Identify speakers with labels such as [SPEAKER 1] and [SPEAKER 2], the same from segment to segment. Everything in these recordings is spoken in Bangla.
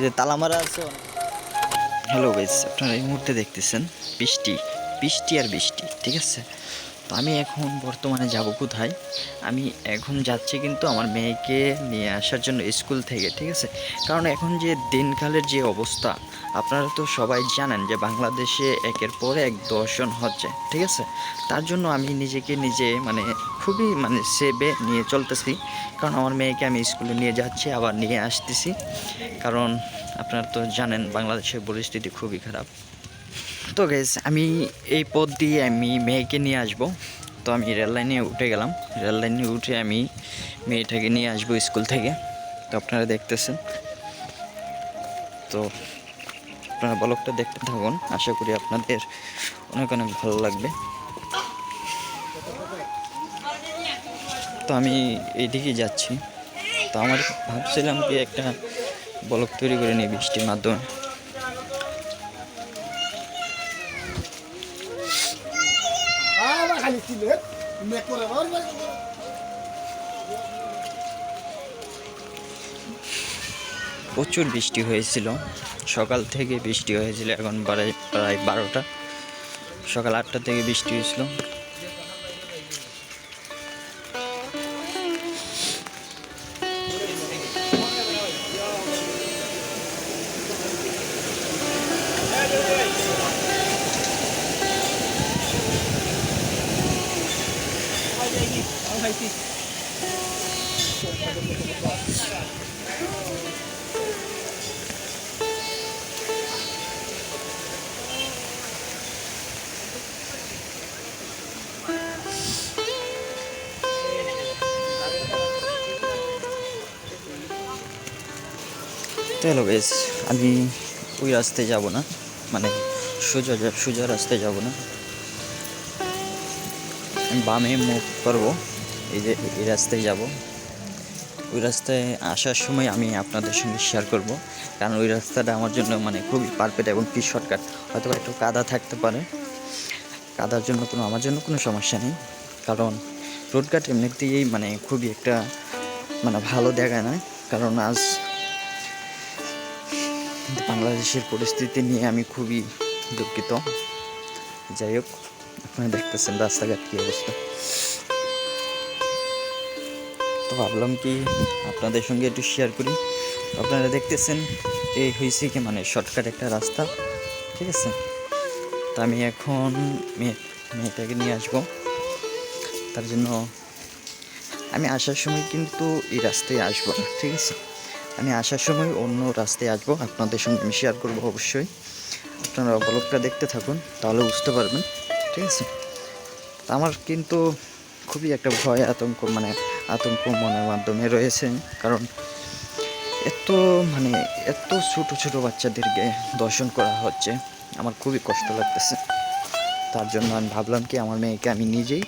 [SPEAKER 1] যে তালামারা আছে হ্যালো বেশ আপনারা এই মুহূর্তে দেখতেছেন বৃষ্টি বৃষ্টি আর বৃষ্টি, ঠিক আছে? তো আমি এখন বর্তমানে যাব কোথায়? আমি এখন যাচ্ছি কিন্তু আমার মেয়েকে নিয়ে আসার জন্য স্কুল থেকে, ঠিক আছে? কারণ এখন যে দিনকালের যে অবস্থা, আপনারা তো সবাই জানেন যে বাংলাদেশে একের পর এক দর্শন হচ্ছে, ঠিক আছে? তার জন্য আমি নিজেকে নিজে মানে খুবই মানে সেবে নিয়ে চলতেছি। কারণ আমার মেয়েকে আমি স্কুলে নিয়ে যাচ্ছি, আবার নিয়ে আসতেছি। কারণ আপনারা তো জানেন বাংলাদেশের পরিস্থিতি খুবই খারাপ। তো গেস আমি এই পথ দিয়ে আমি মেয়েকে নিয়ে আসব। তো আমি রেল লাইনে উঠে গেলাম। রেল লাইনে উঠে আমি মেয়েটাকে নিয়ে আসব স্কুল থেকে। তো আপনারা দেখতেছেন। তো আপনারা ব্লগটা দেখতে থাকুন। আশা করি আপনাদের অনেক অনেক ভালো লাগবে। তো আমি এইদিকে যাচ্ছি। তো আমার ভাবছিলাম কি একটা ব্লগ তৈরি করে নিই বৃষ্টির মাধ্যমে। প্রচুর বৃষ্টি হয়েছিল। সকাল থেকে বৃষ্টি হয়েছিল, এখন প্রায় প্রায় বারোটা। সকাল আটটা থেকে বৃষ্টি হয়েছিল। হ্যালো বেশ আমি ওই রাস্তায় যাব না। মানে সোজা সোজা রাস্তায় যাব না। বামে মুভ করব। এই যে এই রাস্তায় যাব। ওই রাস্তায় আসার সময় আমি আপনাদের সঙ্গে শেয়ার করব। কারণ ওই রাস্তাটা আমার জন্য মানে খুবই পারফেক্ট এবং কি শর্টকাট হয়তো একটু কাদা থাকতে পারে। কাদার জন্য কোনো, আমার জন্য কোনো সমস্যা নেই। কারণ রোডঘাট এমনিতেই মানে খুবই একটা মানে ভালো দেখায় না। কারণ আজ বাংলাদেশের পরিস্থিতি নিয়ে আমি খুবই দুঃখিত। যাই হোক, আপনারা দেখতেছেন রাস্তাঘাট কী অবস্থা। তো ভাবলাম কি আপনাদের সঙ্গে একটু শেয়ার করি। আপনারা দেখতেছেন, এই হয়েছে কি মানে শর্টকাট একটা রাস্তা, ঠিক আছে? তো আমি এখন মেয়ে, মেয়েটাকে নিয়ে আসব। তার জন্য আমি আসার সময় কিন্তু এই রাস্তায় আসব না, ঠিক আছে? আমি আসার সময় অন্য রাস্তায় আসব, আপনাদের সঙ্গে আমি শেয়ার করব অবশ্যই। আপনারা ব্লগটা দেখতে থাকুন, তাহলে বুঝতে পারবেন, ঠিক আছে? আমার কিন্তু খুবই একটা ভয়, আতঙ্ক মানে আতঙ্ক মনের মাধ্যমে রয়েছে কারণ এত মানে এত ছোটো ছোটো বাচ্চাদেরকে দর্শন করা হচ্ছে, আমার খুবই কষ্ট লাগতেছে। তার জন্য আমি ভাবলাম কি, আমার মেয়েকে আমি নিজেই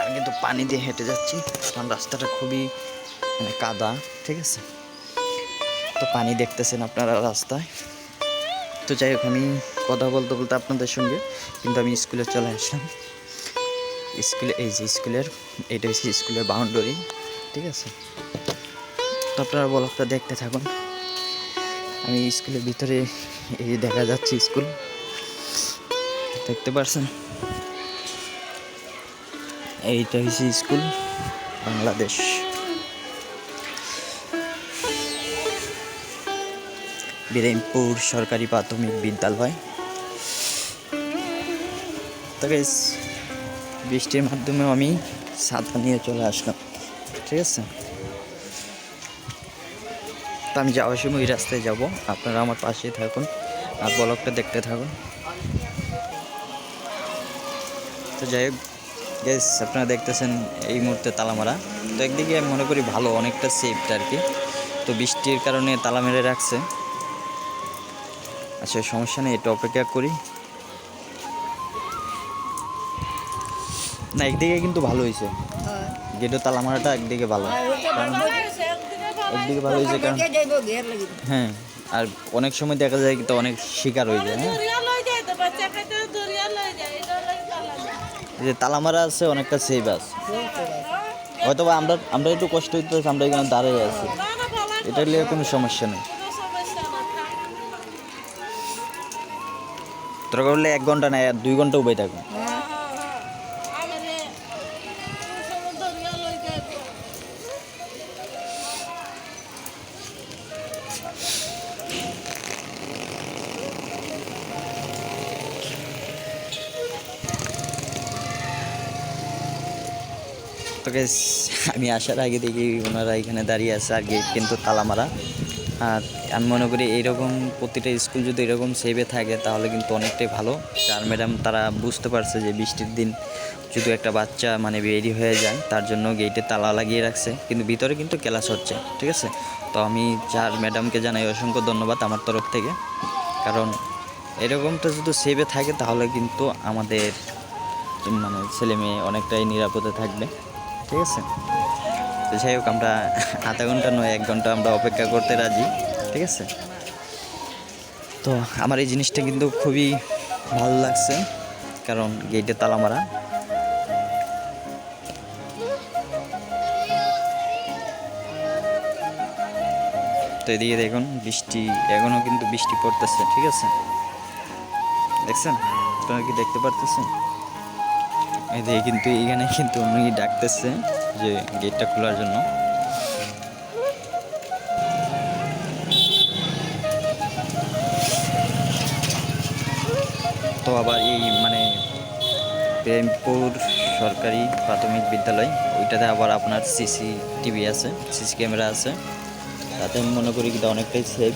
[SPEAKER 1] আমি কিন্তু পানি দিয়ে হেঁটে যাচ্ছি, কারণ রাস্তাটা খুবই মানে কাদা, ঠিক আছে? তো পানি দেখতেছেন আপনারা রাস্তায়। তো যাই হোক, আমি কথা বলতে বলতে আপনাদের সঙ্গে, কিন্তু আমি স্কুলে চলে আসলাম। স্কুলে, এই যে স্কুলের, এটা হচ্ছে স্কুলের বাউন্ডারি ঠিক আছে? তো আপনারা ব্লগটা দেখতে থাকুন। আমি স্কুলের ভিতরে এই যে দেখা যাচ্ছে স্কুল। দেখতে পারছেন? এইটা হচ্ছে স্কুল, বাংলাদেশ। বিরামপুর সরকারি প্রাথমিক বিদ্যালয়। তো বৃষ্টির মাধ্যমেও আমি ছাতা নিয়ে চলে আসলাম, ঠিক আছে? তো আমি যাওয়ার সময় ওই রাস্তায় যাব, আপনারা আমার পাশেই থাকুন আর ব্লগটা দেখতে থাকুন। তো যাই হোক গ্যাস আপনারা দেখতেছেন এই মুহূর্তে তালামারা। তো একদিকে আমি মনে করি ভালো, অনেকটা সেফটা আর কি। তো বৃষ্টির কারণে তালা মেরে রাখছে। আচ্ছা সমস্যা নেই, একটু অপেক্ষা করি। না একদিকে কিন্তু ভালো হয়েছে। গেটের তালা মারাটা একদিকে ভালো একদিকে ভালো হয়েছে কারণ হ্যাঁ আর অনেক সময় দেখা যায় কিন্তু অনেক শিকার হয়ে যায় হ্যাঁ। যে তালা মারা আছে অনেকটা সেফ আছে। হয়তো বা আমরা আমরা একটু কষ্ট হইতে আমরা এখানে দাঁড়িয়ে আছি। এটা নিয়ে কোনো সমস্যা নেই। তোরা করলে এক ঘণ্টা না আর দুই ঘণ্টা উপায় থাকুন তো guys, আমি আসার আগে দেখি ওনারা এখানে দাঁড়িয়ে আছে আর গেট কিন্তু তালা মারা। আর আমি মনে করি এইরকম প্রতিটা স্কুল যদি এরকম সেভে থাকে তাহলে কিন্তু অনেকটাই ভালো। আর ম্যাডাম তারা বুঝতে পারছে যে বৃষ্টির দিন যদি একটা বাচ্চা মানে বেরি হয়ে যায় তার জন্য গেটে তালা লাগিয়ে রাখছে। কিন্তু ভিতরে কিন্তু ক্লাস হচ্ছে ঠিক আছে? তো আমি চার ম্যাডামকে জানাই অসংখ্য ধন্যবাদ আমার তরফ থেকে। কারণ এরকমটা যদি সেভে থাকে তাহলে কিন্তু আমাদের মানে ছেলে মেয়ে অনেকটাই নিরাপদে থাকবে। ঠিক আছে? তো যাই হোক, আমরা আধা ঘণ্টা নয়, এক ঘণ্টা আমরা অপেক্ষা করতে রাজি, ঠিক আছে? তো আমার এই জিনিসটা কিন্তু খুবই ভালো লাগছে, কারণ গেটে তালা মারা। তো এদিকে দেখুন, বৃষ্টি এখনও কিন্তু বৃষ্টি পড়তেছে, ঠিক আছে? দেখছেন? আপনারা কি দেখতে পারতেছেন? এদিকে কিন্তু এখানে কিন্তু উনি ডাকতেছে যে গেটটা খোলার জন্য। তো আবার এই মানে প্রেমপুর সরকারি প্রাথমিক বিদ্যালয়, ওইটাতে আবার আপনার সিসি টিভি আছে, সিসি ক্যামেরা আছে। তাতে মনে করি কিন্তু অনেকটাই সেফ